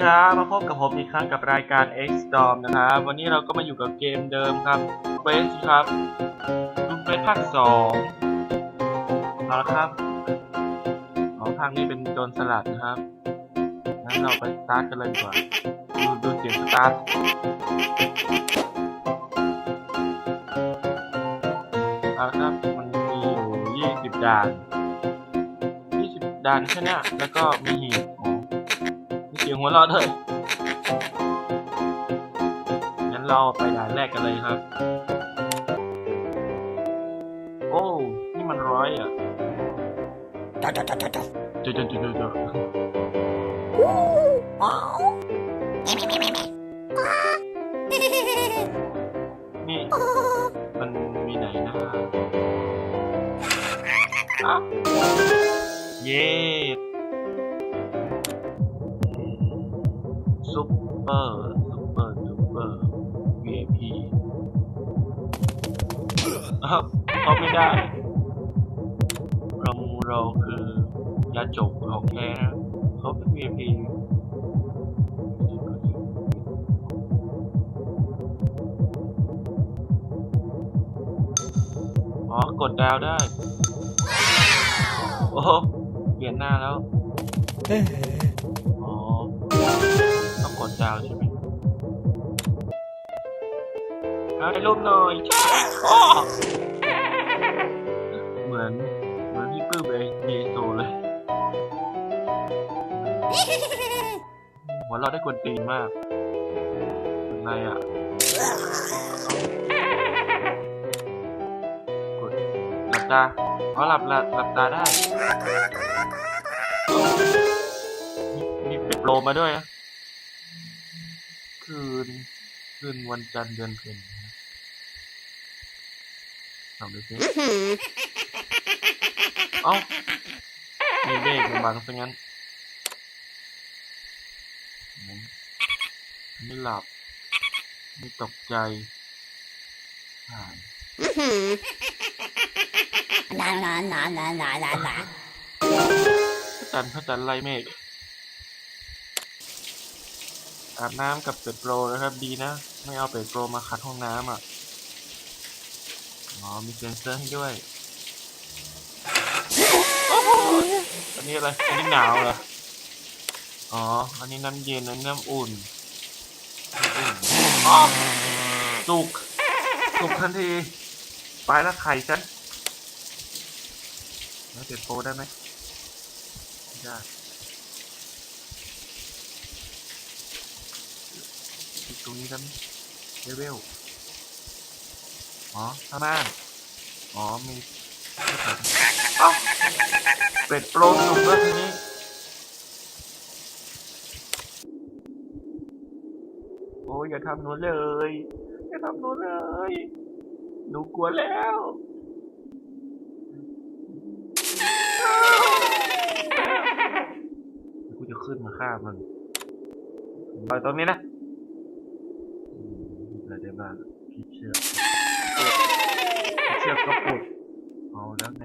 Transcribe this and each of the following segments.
ครับ มาพบกับผมอีกครั้งกับรายการ X Storm นะครับ วันนี้เราก็มาอยู่กับเกมเดิมครับเ u สครับดูเ u สภาคสองเอาละครับขอ๋อภาคนี้เป็นโจรสลัดนะครับงั้นเราไปสตาร์ทกันเลยดีกว่าดูดูเสียงสตาร์ทเอาละครับมันมีอยู่ 20 ด่าน 20 ด่านแค่นี้แล้วก็มีหีบ หัวเราะด้วยงั้นเราไปด่านแรกกันเลยครับ โอ้นี่มันร้อยอะจุดจุดจุดจุดจุดนี่ มันมีไหนนะอะเย้ ปเปอร์ซุปเปอร์ซุปเปอร์ VIP อ้าวเขาไม่ได้ เราเราคือยาจกของแท้นะเขาเป็น VIP อ๋อ กดดาวได้ โอ้เปลี่ยนหน้าแล้ว กดดาวใช่ไหมเอาได้รูปหน่อยแช่อ้อเหมือนเหมือนพี่ปื้มเองเยโซเลยหัวเราะได้กวนตีนมากอะไรอะกดหลับตาอ๋อหลับหลับหลับตาได้มีมีเป็ดโปรมาด้วยนะ คืน คืนวันจันทร์เดือนเพ็ญนะลองดูสิเอ้ามีเมฆมาบังซะงั้นอืมไม่หลับ ไม่ตกใจหาย La la la la la la la. พระจันทร์พระจันทร์ไล่เมฆ อาบน้ำกับเป็ดโปรนะครับดีนะ ไม่เอาเป็ดโปรมาขัดห้องน้ำอะ อ๋อ มีเซ็นเซอร์ให้ด้วยอันนี้อะไร อันนี้หนาวเหรอ อ๋อ อันนี้น้ำเย็นอันนี้น้ำอุ่นอ๋อสุกสุกทันทีไปแล้วไข่ฉันแล้วเป็ดโปรได้ไหมได้ ติดตรงนี้กันเลเวลอ๋อข้างหน้าอ๋อมีเอ้าเป็ดโปรสุกแล้วทีนี้โอ้ยอย่าทำหนูเลย อย่าทำหนูเลย หนูกลัวแล้วกูจะขึ้นมาฆ่ามันปตรงนี้นะ มอะไรได้บ้างพี่เชือกพี่เชือกก็ปลุดเอาแล้วไง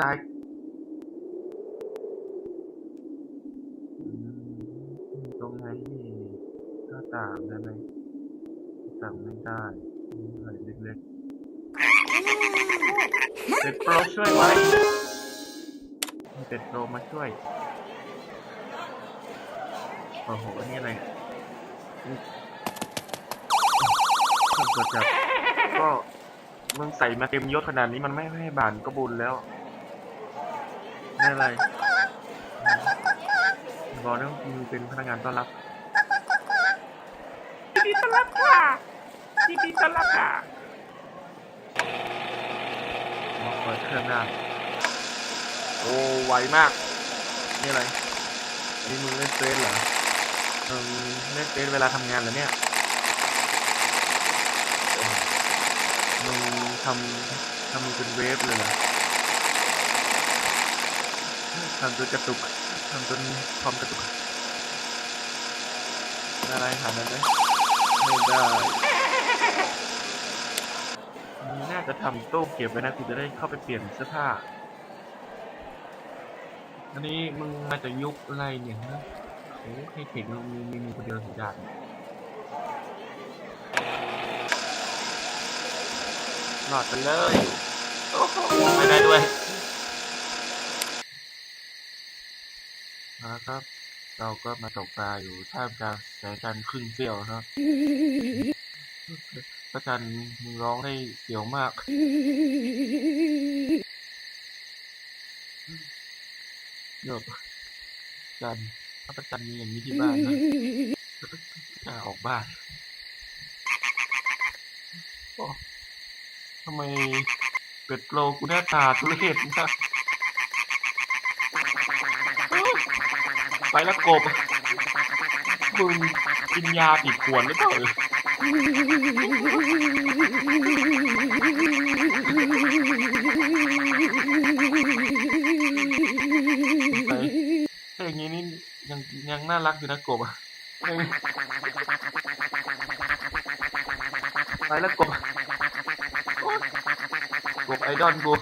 ตายตรงไหนนี่หน้าต่างได้ไหมต่างไม่ได้นี่อะไรเล็กๆเป็ดโปรช่วยไว้ มีเป็ดโปรมาช่วย โอ้โหอันนี้อะไรนี่เครื่องตรวจจับก็มึงใส่มาเต็มยศขนาดนี้มันไม่ให้บานก็บุญแล้วนี่อะไรบอกนะมึงเป็นพนักงานต้อนรับยินดีต้อนรับค่ะยินดีต้อนรับค่ะมาเปิดเครื่องได้ โอ้ไวมาก นี่อะไรนี่มึงเล่นเฟซเหรอเออเล่นเฟซเวลาทำงานเหรอเนี่ยมึงทำทำเป็นเวฟเลยเหรอทำจนกระตุกทำจนคอมกระตุกอะไรถามได้ไหมไม่ได้น้าจะทำตู้เก็บไว้นะกูจะได้เข้าไปเปลี่ยนเสื้อผ้า อันนี้มึงมาจากยุคอะไรเนี่ยฮะโอ้ให้เทคโนโลยีมีมีคนเดียวสุดยอดหลอดไปเลยโอ้โหไม่ได้ด้วยนะครับ เราก็มาตกปลาอยู่ท่ามกลางแสงจันทร์ครึ่งเสี้ยวนะครับพระจันทร์มึงร้องได้เสียวมาก เดี๋ยวจันทร์ถ้าประจันทร์มีอย่างนี้ที่บ้านนะกล้าออกบ้านโอ้ทำไมเป็ดโปรกูหน้าตาทุเรศนะไปแล้วกบมึงกินยาผิดขวดหรือเปล่า เอออย่างนี้นี่ยังยังน่ารักอยู่นะกบอะไปแล้วกบกบไอดอลกู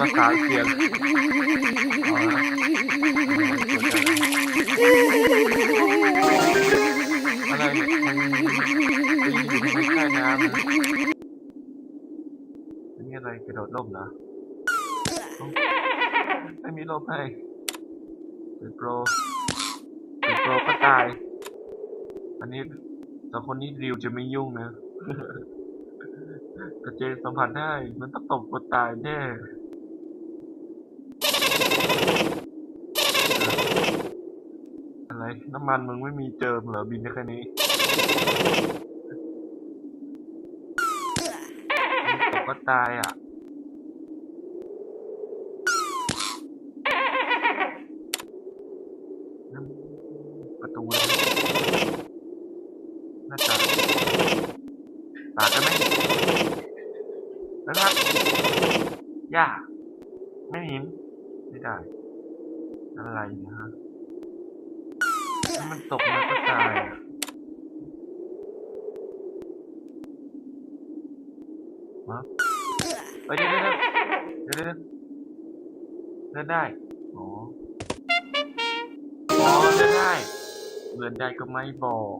ภาษาเสียง อะไรเนี่ยมันอยู่ในใต้น้ำอะอันนี้อะไรกระโดดร่มเหรอไม่มีร่มให้เป็นโปรเป็นโปรก็ตาย อันนี้สองคนนี้ริวจะไม่ยุ่งนะกระเจนสัมผัสได้ มันต้องตบคนตายแน่ ไรน้ำมันมึงไม่มีเจิมเหรอบินได้แค่นี้ตกก็ตายอะประตูหน้าต่างตากได้ไหมนะครับย่าไม่หินไม่ได้อะไรนี่ยฮะ มันตกมันก็ตายอะฮะเอ้ยเดี๋ยวเดี๋ยวเดี๋ยวเดี๋ยวเดินได้อ๋ออ๋อเดินได้เดินได้ก็ไม่บอก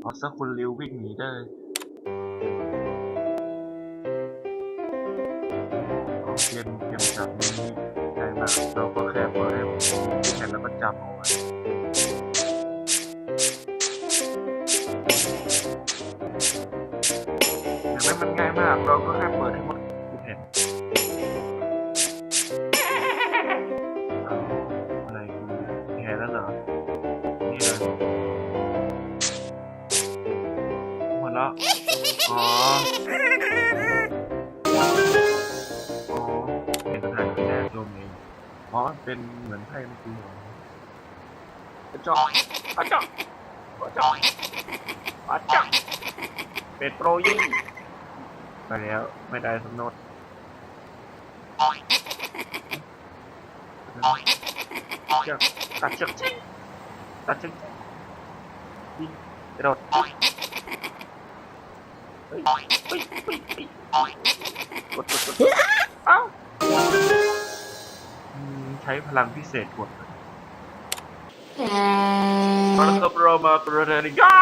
เอาซะคุณริววิ่งหนีได้ มันง่ายมาก เราก็แค่เปิดให้หมดทุกแผ่นเอะไรกูแพ้แล้วเหรอ นี่ยหมดแล้วอ๋อเป็นทางที่แรกโดมเองอ๋อเป็นเหมือนไพ่เมื่อกี้เหรอกระจอกกระจอกกระจอกกระจอกเป็นโปรยิง ไปแล้วไม่ได้สักโนดเชือกตัดเชือกทิ้งตัดเชือกยิงกระโดดเฮ้ยเฮ้ยเฮ้ยเฮ้ยเฮ้ยกดกดกดเอ้าอืมใช้พลังพิเศษกดมาแล้วครับเรามาประเด็นย่า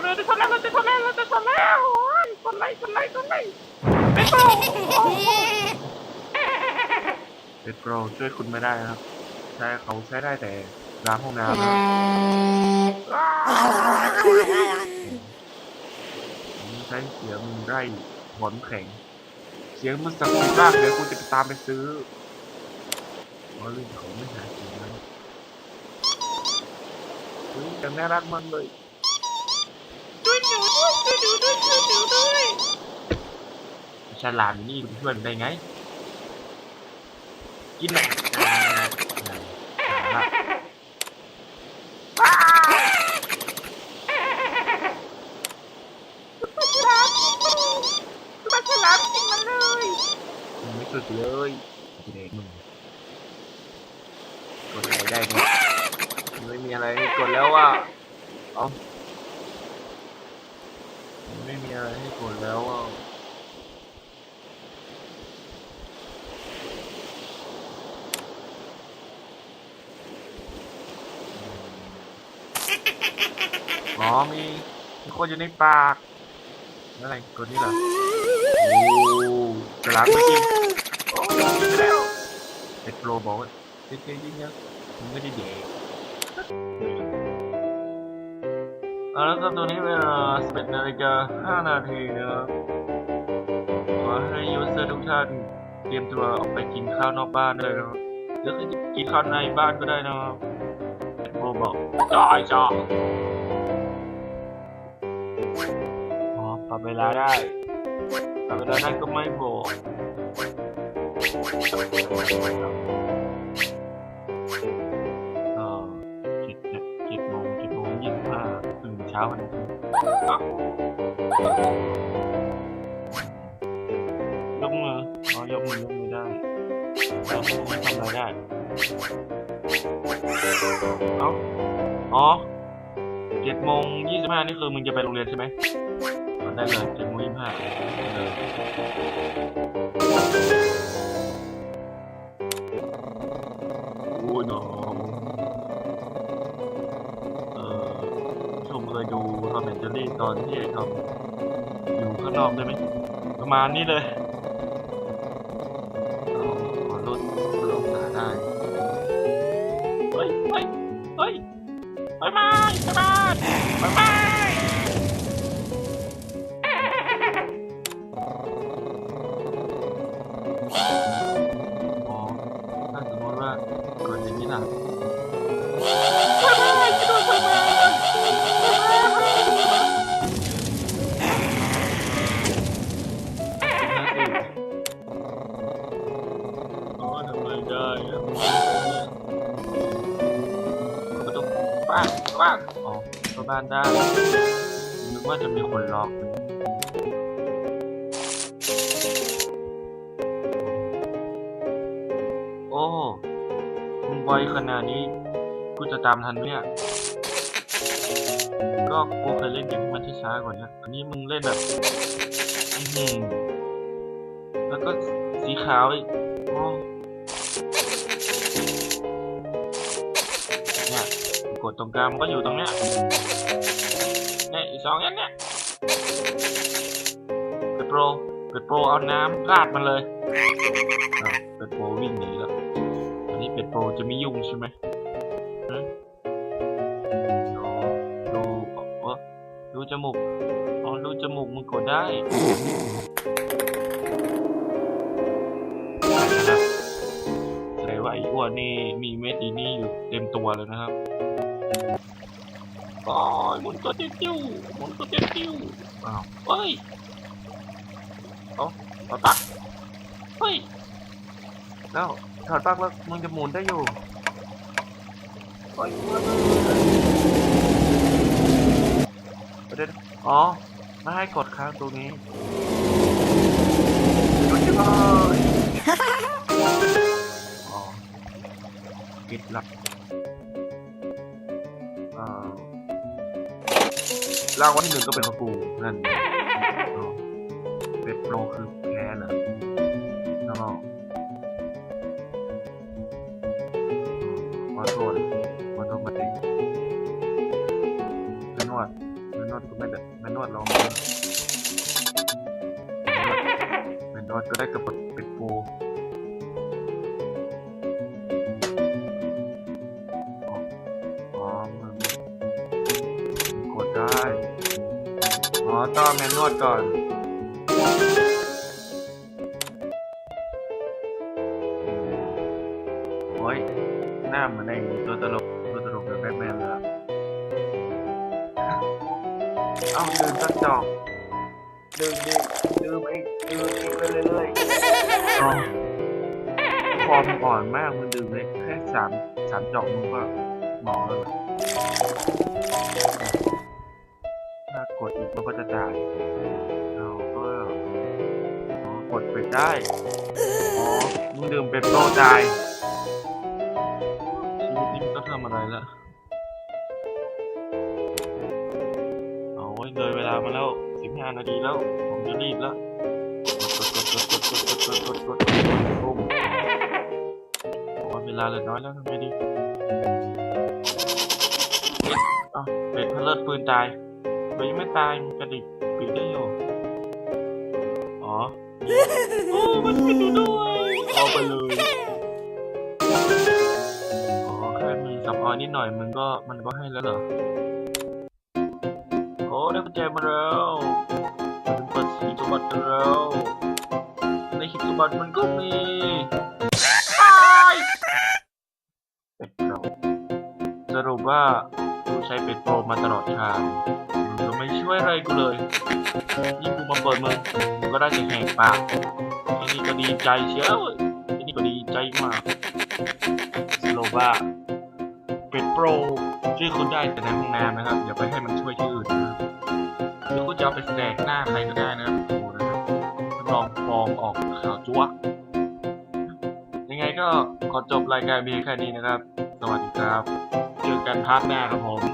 เดินจะชนแล้วเราจะชนแล้วเราจะชนแล้วโอ้ย กดไลค์กดไลค์กดไลค์เป็นโปรเป็นโปรช่วยคุณไม่ได้ครับ ใช้เขาใช้ได้แต่ล้างห้องน้ำนะผมใช้เสียงมึงไร่หอนแข็ง เสียงมันสักดิ์สิทธิ์มากเดี๋ยวกูจะไปตามไปซื้อว่าเรื่องเขาไม่หาจริงนะเฮ้ยแต่น่ารักมากเลย ด้วยช่วยหนูด้วยช่วยหนูด้วยฉลามอยู่นี่คุณช่วยมันได้ไง กินหน่อยอ่ามึงไม่สุดเลยกูเด็กมึงกดอะไรได้เนี่ยไม่มีอะไรให้กดแล้วอะเอา ไม่มีอะไรให้กดแล้วอะอ๋อมีมีคนอยู่ในปากอะไรกดนี่เหรอโอ้กระลักไม่กินโอ้ยกินไปแล้วเอ็ดโปรบอกว่าเจ๊ๆยิ่งเยอะมึงไม่ได้เด็ก เอาละครับตอนนี้เวลา11นาฬิกา5นาทีนะครับขอให้ยูเซอร์ทุกท่านเตรียมตัวออกไปกินข้าวนอกบ้านด้วยนะครับหรือจะกินข้าวในบ้านก็ได้นะครับโปรบอกได้จ้าอ๋อปรับเวลาได้ปรับเวลาได้ก็ไม่บอก ตื่นเช้าวันอาทิตย์ยกมืออ๋อยกมือยกมือได้แต่ไม่ทำอะไรได้เอ้าอ๋อเจ็ดโมงยี่สิบห้านี่คือมึงจะไปโรงเรียนใช่ไหมอ๋อได้เลยเจ็ดโมงยี่สิบห้าเลย มแอนเจอรี่ตอนที่ทำอยู่ข้างนอกได้ไหมประมาณนี้เลยอ๋อขอลดลดองศาได้เฮ้ยเฮ้ยเฮ้ยบายบายบายบายบายบาย บ้านได้นึกว่าจะมีคนล็อกโอ้มึงไวขนาดนี้กูจะตามทันไหมเนี่ย ก็กูเคยเล่นเกมที่มันช้าๆกว่านี้อันนี้มึงเล่นแบบอื้อหือแล้วก็สีขาวอีกโอ้เนี่ยกดตรงกลางก็อยู่ตรงเนี้ย เนี่ยอีกสองอันเนี่ยเป็ดโปรเป็ดโปรเอาน้ำราดมันเลยเป็ดโปรวิ่งหนีแล้วอันนี้เป็ดโปรจะไม่ยุ่งใช่ไหมดูดูเออดูจมูกอ๋อดูจมูกมึงกดได้แสดงว่าไอ้อ้วนนี่มีเม็ดอีนี่อยู่เต็มตัวเลยนะครับ โอ้ยหมุนตัวเตี้ยวๆหมุนตัวเตี้ยวๆอ้าวเฮ้ยเอาเอาตักเฮ้ยแล้วถอดปลั๊กแล้วมึงจะหมุนได้อยู่เฮ้ยเดี๋ยวๆอ๋อไม่ให้กดค้างตรงนี้หยุดเลยอ๋อปิดลับ รางวัลที่หนึ่งก็เป็นของกูนั่นเป็นโปรคือแพ้เหรอแล้วก็ขอโทษขอโทษมาดิแม่นวดแม่นวดก็ไม่ได้แม่นวดลองแม่นวดก็ได้กับเป็นโปร อ๋อต้องเอาแมนนวดก่อน โอ้ย หน้าเหมันไอ้ตัวตลก ตัวตลกแบบแบทแมนเลยเอ้าลืมตัดจอกลืมดิลืมไอ้ลืมอีกไปเรื่อยๆอ๋อฟอร์มอ่อนมากมันดื่มเลยแค่สามสามจอกมึงก็หมอแล้ว ได้อ๋อมึงดื่มเป็นโปรจ่ายชีวิตนี้มันก็ทำอะไรละเอาไว้ยเลยเวลามาแล้วสิบห้านาทีแล้ว ผมจะรีบแล้วกดกดกดกดกดกดกดกดกดโอ้โหเวลาเหลือน้อยแล้วทำไงดีอ้าวเป็ดพะเลิดปืนตายเป็ดยังไม่ตายมันกระดิกปีกได้อยู่ โอ้มันไม่ดูด้วยเอาไปเลยอ๋อแค่มีสับออยนิดหน่อยมึงก็มันก็ให้แล้วเหรอโอ้ได้กุญแจมาแล้วมาถึงเปิดสีสมบัติแล้วในหีบสมบัติมันก็มีตายเป็ดโปรสรุปว่ากูใช้เป็ดโปรมาตลอดทางมึงก็ ไม่ช่วยอะไรกูเลยนี่กูมาเปิดมึงมึงก็ได้แต่แหกปากไอ้นี่ก็ดีใจเชียวไอ้นี่ก็ดีใจมากสรุปว่าเป็ดโปรช่วยคุณได้แต่ในห้องน้ำนะครับอย่าไปให้มันช่วยที่อื่นนะครับหรือคุณจะเอาไปแสดงหน้าใครก็ได้นะครับโอ้นะครับรับรองฟองออกขาวจั๊วยังไงก็ขอจบรายการเพียงแค่นี้นะครับ สวัสดีครับ เจอกันพาร์ทหน้าครับผม